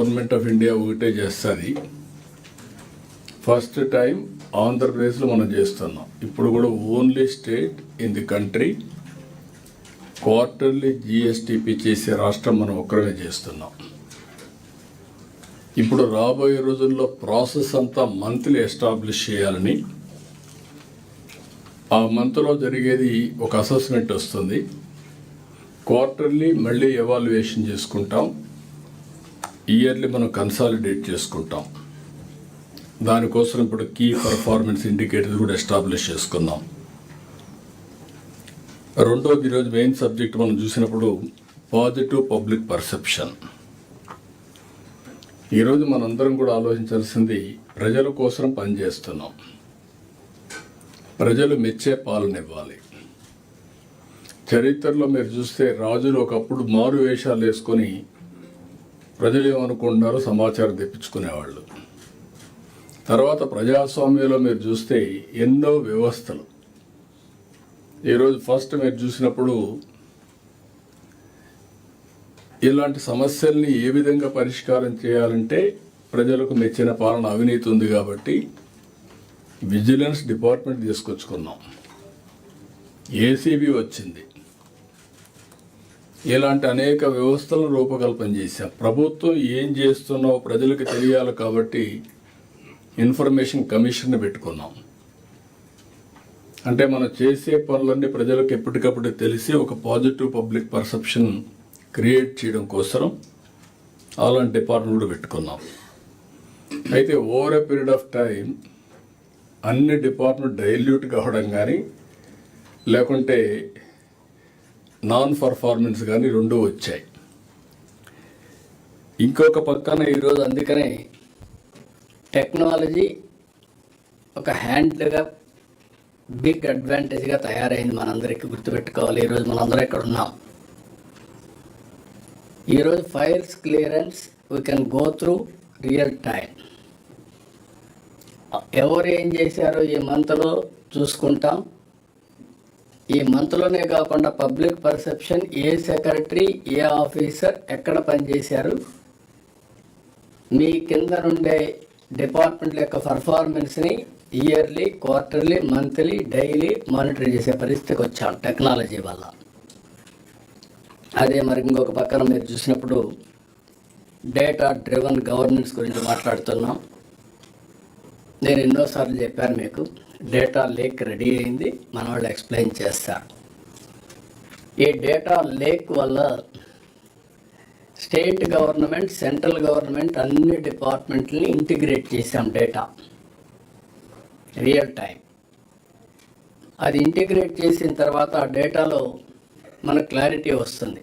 Government of India ఒకటే చేస్తుంది. First time ఆంధ్రప్రదేశ్లో మనం చేస్తున్నాం. ఇప్పుడు కూడా only state in the country quarterly GSDP చేసే రాష్ట్రం మనం ఒక్కరమే చేస్తున్నాం. ఇప్పుడు రాబోయే రోజుల్లో ప్రాసెస్ అంతా మంత్లీ ఎస్టాబ్లిష్ చేయాలని ఆ మంత్లో జరిగేది ఒక అసెస్మెంట్ వస్తుంది. క్వార్టర్లీ మళ్ళీ ఎవాల్యుయేషన్ చేసుకుంటాం. ఇయర్లీ మనం కన్సాలిడేట్ చేసుకుంటాం. దానికోసం ఇప్పుడు కీ పర్ఫార్మెన్స్ ఇండికేటర్స్ కూడా ఎస్టాబ్లిష్ చేసుకుందాం. రెండోది ఈరోజు మెయిన్ సబ్జెక్ట్ మనం చూసినప్పుడు పాజిటివ్ పబ్లిక్ పర్సెప్షన్ ఈరోజు మనందరం కూడా ఆలోచించాల్సింది ప్రజల కోసం పనిచేస్తున్నాం. ప్రజలు మెచ్చే పాలన ఇవ్వాలి చరిత్రలో మీరు చూస్తే రాజులు ఒకప్పుడు మారు వేషాలు వేసుకొని ప్రజలు ఏమనుకుంటున్నారో సమాచారం తెప్పించుకునేవాళ్ళు. తర్వాత ప్రజాస్వామ్యంలో మీరు చూస్తే ఎన్నో వ్యవస్థలు. ఈరోజు ఫస్ట్ మీరు చూసినప్పుడు ఇలాంటి సమస్యల్ని ఏ విధంగా పరిష్కారం చేయాలంటే ప్రజలకు మెచ్చిన పాలన అవినీతి ఉంది కాబట్టి విజిలెన్స్ డిపార్ట్మెంట్ తీసుకొచ్చుకున్నాం. ఏసీబీ వచ్చింది. ఇలాంటి అనేక వ్యవస్థలను రూపకల్పన చేశాం. ప్రభుత్వం ఏం చేస్తున్నావు ప్రజలకు తెలియాలి కాబట్టి ఇన్ఫర్మేషన్ కమిషన్ పెట్టుకున్నాం. అంటే మనం చేసే పనులన్నీ ప్రజలకు ఎప్పటికప్పుడు తెలిసి ఒక పాజిటివ్ పబ్లిక్ పర్సెప్షన్ క్రియేట్ చేయడం కోసం అలాంటి డిపార్ట్మెంట్ కూడా పెట్టుకున్నాం. అయితే over a period of time అన్ని డిపార్ట్మెంట్ డైల్యూట్ కావడం కానీ లేకుంటే నాన్ పర్ఫార్మెన్స్ కానీ రెండు వచ్చాయి. ఇంకొక పక్కన ఈరోజు అందుకనే టెక్నాలజీ ఒక హ్యాండ్గా బిగ్ అడ్వాంటేజ్గా తయారైంది మనందరికీ గుర్తుపెట్టుకోవాలి. ఈరోజు మనందరం ఇక్కడ ఉన్నాం. ఈరోజు files clearance we can go through real time ఎవరు ఏం చేశారో ఈ మంత్లో చూసుకుంటాం. ఈ మంత్లోనే కాకుండా పబ్లిక్ పర్సెప్షన్ ఏ సెక్రటరీ ఏ ఆఫీసర్ ఎక్కడ పనిచేశారు? మీ కింద నుండే డిపార్ట్మెంట్ యొక్క పర్ఫార్మెన్స్ని yearly quarterly monthly daily monitor చేసే పరిస్థితికి వచ్చాం టెక్నాలజీ వల్ల. అదే మరి ఇంకొక పక్కన మీరు చూసినప్పుడు డేటా డ్రివన్ గవర్నెన్స్ గురించి మాట్లాడుతున్నాం. నేను ఎన్నోసార్లు చెప్పాను మీకు డేటా లేక్ రెడీ అయింది మన వాళ్ళు ఎక్స్ప్లెయిన్ చేస్తారు. ఈ డేటా లేక్ వల్ల స్టేట్ గవర్నమెంట్ సెంట్రల్ గవర్నమెంట్ అన్ని డిపార్ట్మెంట్ని ఇంటిగ్రేట్ చేసాం డేటా. రియల్ టైం అది ఇంటిగ్రేట్ చేసిన తర్వాత ఆ డేటాలో మన క్లారిటీ వస్తుంది.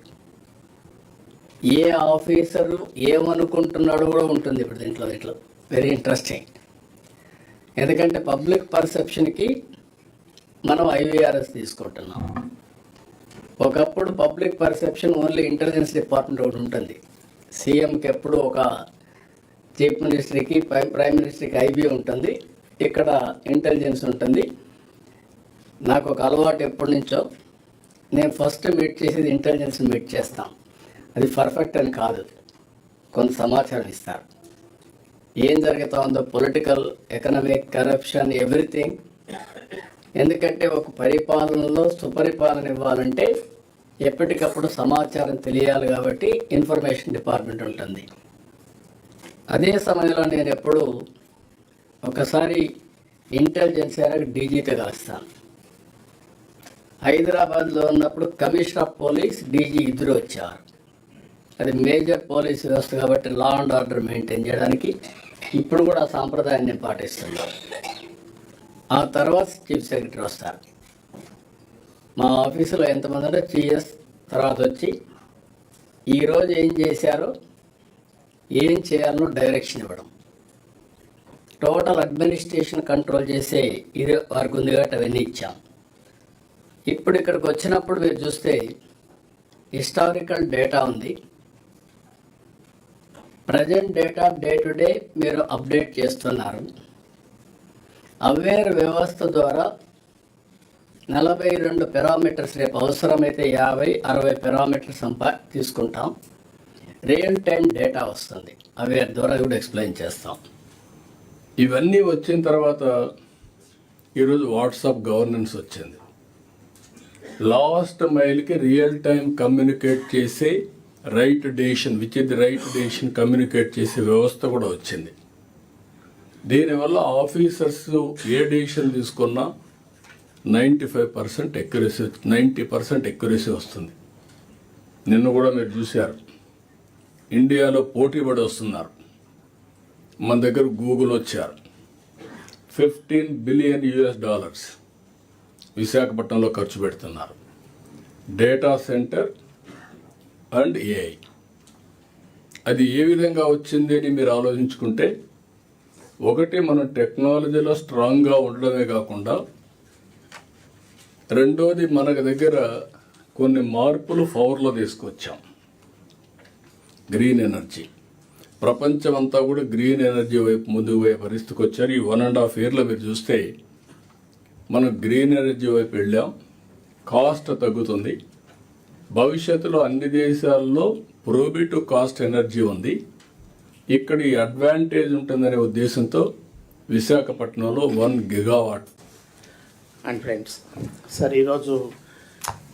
ఏ ఆఫీసరు ఏమనుకుంటున్నాడో కూడా ఉంటుంది ఇప్పుడు దీంట్లో ఇట్లా. వెరీ ఇంట్రెస్టింగ్ ఎందుకంటే పబ్లిక్ పర్సెప్షన్కి మనం ఐవీఆర్ఎస్ తీసుకుంటున్నాం ఒకప్పుడు public perception only intelligence department ఒకటి ఉంటుంది. సీఎంకి ఎప్పుడు ఒక చీఫ్ మినిస్టర్కి ప్రైమ్ మినిస్టర్కి ఐబీ ఉంటుంది. ఇక్కడ ఇంటెలిజెన్స్ ఉంటుంది. నాకు ఒక అలవాటు ఎప్పటి నుంచో. నేను ఫస్ట్ మీట్ చేసేది ఇంటెలిజెన్స్ మీట్ చేస్తాం. అది పర్ఫెక్ట్ అని కాదు. కొంత సమాచారం ఇస్తారు. ఏం జరుగుతూ ఉందో పొలిటికల్ ఎకనామిక్ కరప్షన్ ఎవ్రీథింగ్ ఎందుకంటే ఒక పరిపాలనలో సుపరిపాలన ఇవ్వాలంటే ఎప్పటికప్పుడు సమాచారం తెలియాలి కాబట్టి ఇన్ఫర్మేషన్ డిపార్ట్మెంట్ ఉంటుంది. అదే సమయంలో నేను ఎప్పుడు ఒకసారి ఇంటెలిజెన్స్ డీజీతో కలుస్తాను హైదరాబాద్లో ఉన్నప్పుడు కమిషనర్ ఆఫ్ పోలీస్ డీజీ ఇద్దరు వచ్చారు. అది మేజర్ పోలీస్ వ్యవస్థ కాబట్టి లా అండ్ ఆర్డర్ మెయింటైన్ చేయడానికి ఇప్పుడు కూడా ఆ సాంప్రదాయాన్ని పాటిస్తున్నాం ఆ తర్వాత చీఫ్ సెక్రటరీ వస్తారు. మా ఆఫీసులో ఎంతమంది అంటే చీఎస్ తర్వాత వచ్చి ఈరోజు ఏం చేశారో ఏం చేయాలనో డైరెక్షన్ ఇవ్వడం. టోటల్ అడ్మినిస్ట్రేషన్ కంట్రోల్ చేసే ఇది వారికి ఉంది కాబట్టి అవన్నీ ఇచ్చాం. ఇప్పుడు ఇక్కడికి వచ్చినప్పుడు మీరు చూస్తే హిస్టారికల్ డేటా ఉంది. Present data day to day మీరు అప్డేట్ చేస్తున్నారు. అవేర్ వ్యవస్థ ద్వారా నలభై రెండు పెరామీటర్స్ రేపు అవసరమైతే యాభై అరవై పెరామీటర్స్ సంపా తీసుకుంటాం. రియల్ టైం డేటా వస్తుంది. అవేర్ ద్వారా కూడా ఎక్స్ప్లెయిన్ చేస్తాం. ఇవన్నీ వచ్చిన తర్వాత ఈరోజు వాట్సాప్ గవర్నెన్స్ వచ్చింది. లాస్ట్ మైల్కి రియల్ టైం కమ్యూనికేట్ చేసే రైట్ డేషన్ విచ్ ది రైట్ డేషన్ కమ్యూనికేట్ చేసే వ్యవస్థ కూడా వచ్చింది. దీనివల్ల ఆఫీసర్స్ ఏ డెసిషన్ తీసుకున్నా ninety five percent accuracy ninety percent accuracy వస్తుంది. నిన్న కూడా మీరు చూశారు. ఇండియాలో పోటీ పడి వస్తున్నారు. మన దగ్గర గూగుల్ వచ్చారు. ఫిఫ్టీన్ బిలియన్ యుఎస్ డాలర్స్ విశాఖపట్నంలో ఖర్చు పెడుతున్నారు. డేటా సెంటర్ అండ్ ఏఐ అది ఏ విధంగా వచ్చింది అని మీరు ఆలోచించుకుంటే ఒకటి మనం టెక్నాలజీలో స్ట్రాంగ్గా ఉండడమే కాకుండా రెండోది మనకు దగ్గర కొన్ని మార్పులు పవర్లో తీసుకొచ్చాం. గ్రీన్ ఎనర్జీ ప్రపంచం అంతా కూడా గ్రీన్ ఎనర్జీ వైపు ముందుకు పోయే పరిస్థితికి వచ్చారు. ఈ వన్ అండ్ హాఫ్ ఇయర్లో మీరు చూస్తే మనం గ్రీన్ ఎనర్జీ వైపు వెళ్ళాం. కాస్ట్ తగ్గుతుంది. భవిష్యత్తులో అన్ని దేశాల్లో ప్రోబిటివ్ కాస్ట్ ఎనర్జీ ఉంది. ఇక్కడ ఈ అడ్వాంటేజ్ ఉంటుందనే ఉద్దేశంతో విశాఖపట్నంలో one gigawatt and friends sir ఈరోజు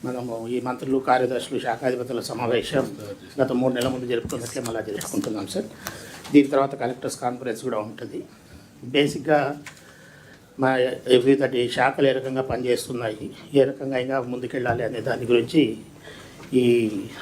మనము ఈ మంత్రులు కార్యదర్శులు శాఖాధిపతుల సమావేశం గత మూడు నెలల ముందు జరుపుకున్నట్లే మళ్ళీ జరుపుకుంటున్నాం సార్. దీని తర్వాత కలెక్టర్స్ కాన్ఫరెన్స్ కూడా ఉంటుంది. బేసిక్గా మా వివిధ శాఖలు ఏ రకంగా పనిచేస్తున్నాయి ఏ రకంగా ఇంకా ముందుకెళ్ళాలి అనే దాని గురించి ఈ